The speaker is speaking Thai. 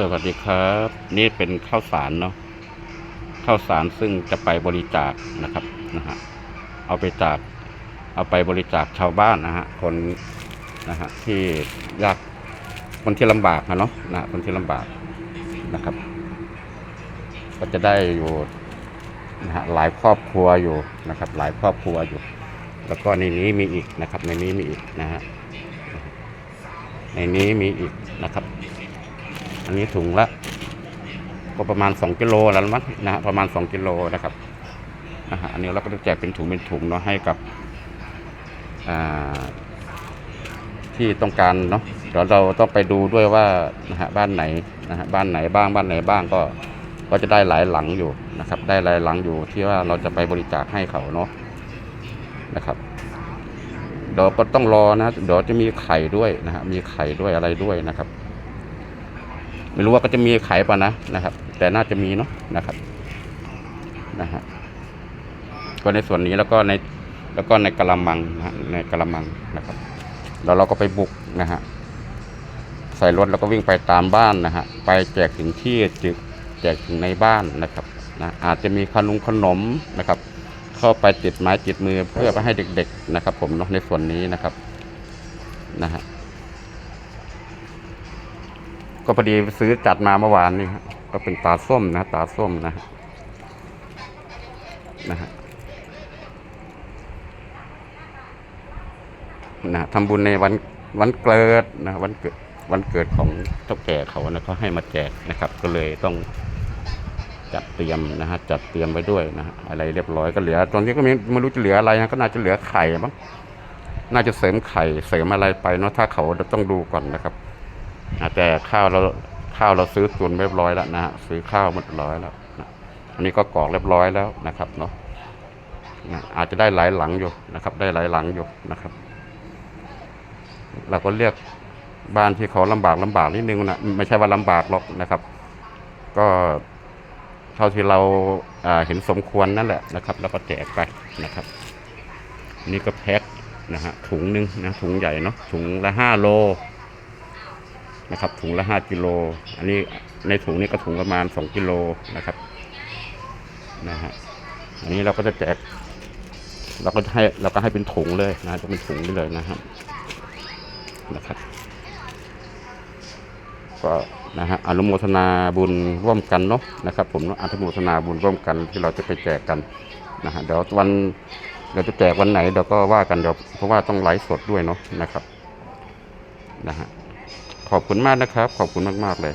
สวัสดีครับ นี่เป็นข้าวสารเนาะข้าวสารซึ่งจะไปบริจาคนะครับนะฮะเอาไปจากเอาไปบริจาคชาวบ้านนะฮะคนนะฮะที่ยากคนที่ลำบากนะเนาะนะฮะคนที่ลำบากนะครับ ก็จะได้อยู่นะฮะหลายครอบครัวอยู่นะครับ หลายครอบครัวอยู่ แล้วก็ในนี้มีอีกนะครับ ในนี้มีอีกนะฮะในนี้มีอีกนะครับ อันนี้ถุงละ ก็ประมาณ 2กิโลแล้วมั้งนะฮะประมาณ 2กิโลนะครับนะฮะอันนี้เราก็จะแจกเป็นถุงเป็นถุงเนาะให้กับที่ต้องการเนาะเดี๋ยวเราต้องไปดูด้วยว่านะฮะบ้านไหนนะฮะบ้านไหนบ้างบ้านไหนบ้างก็ก็จะได้หลายหลังอยู่นะครับ ได้หลายหลังอยู่ที่ว่าเราจะไปบริจาคให้เขาเนาะนะครับเดี๋ยวก็ต้องรอนะเดี๋ยวจะมีไข่ด้วยนะฮะมีไข่ด้วยอะไรด้วยนะครับ ไม่รู้ว่าก็จะมีขายป่ะนะนะครับ แต่น่าจะมีเนาะนะครับนะฮะก็ในส่วนนี้แล้วก็ในแล้วก็ในกระมังนะในกระมังนะครับแล้วเราก็ไปบุกนะฮะใส่รถแล้วก็วิ่งไปตามบ้านนะฮะไปแจกถึงที่จึกแจกถึงในบ้านนะครับนะอาจจะมีขนมขนมนะครับ เข้าไปติดไม้ติดมือเพื่อไปให้เด็ก ๆนะครับ ผมเนาะในส่วนนี้นะครับนะฮะ ก็พอดีซื้อจัดมาเมื่อวานนี่ก็เป็นตาส้มนะตาส้มนะนะฮะนะทำบุญในวันวันเกิดนะวันเกิดวันเกิดของเจ้าแก่เขานะเขาให้มาแจกนะครับ ก็เลยต้องจัดเตรียมนะฮะจัดเตรียมไว้ด้วยนะอะไรเรียบร้อยก็เหลือ ตอนนี้ก็ไม่ไม่รู้จะเหลืออะไรนะก็น่าจะเหลือไข่บ้างน่าจะเสริมไข่เสริมอะไรไปเนาะถ้าเขาต้องดูก่อนนะครับ แต่ข้าวเราข้าวเราซื้อตุนเรียบร้อยแล้วนะฮะซื้อข้าวหมดร้อยแล้วนะอันนี้ก็กรอกเรียบร้อยแล้วนะครับเนาะนะอาจจะได้หลายหลังอยู่นะครับ ได้หลายหลังอยู่นะครับ เราก็เรียกบ้านที่เขาลำบากลำบากนิดนึงนะไม่ใช่ว่าลำบากหรอกนะครับ ก็เท่าที่เราาเห็นสมควรนั่นแหละนะครับ แล้วก็แจกไปนะครับ นี่ก็แพ็คนะฮะถุงหนึ่งนะถุงใหญ่เนาะถุงละห้าโล นะครับ ถุงละห้ากิโล อันนี้ในถุงนี้ก็ถุงประมาณสองกิโลนะครับนะฮะอันนี้เราก็จะแจกเราก็ให้เราก็ให้เป็นถุงเลยนะจะเป็นถุงนี่เลยนะครับนะครับก็นะฮะอนุโมทนาบุญร่วมกันเนาะนะครับ ผมอนุโมทนาบุญร่วมกันที่เราจะไปแจกกันนะฮะเดี๋ยววันเราจะแจกวันไหนเดี๋ยวก็ว่ากันเดี๋ยวเพราะว่าต้องไลฟ์สดด้วยเนาะนะครับนะฮะ ขอบคุณมากนะครับ ขอบคุณมาก ๆ เลย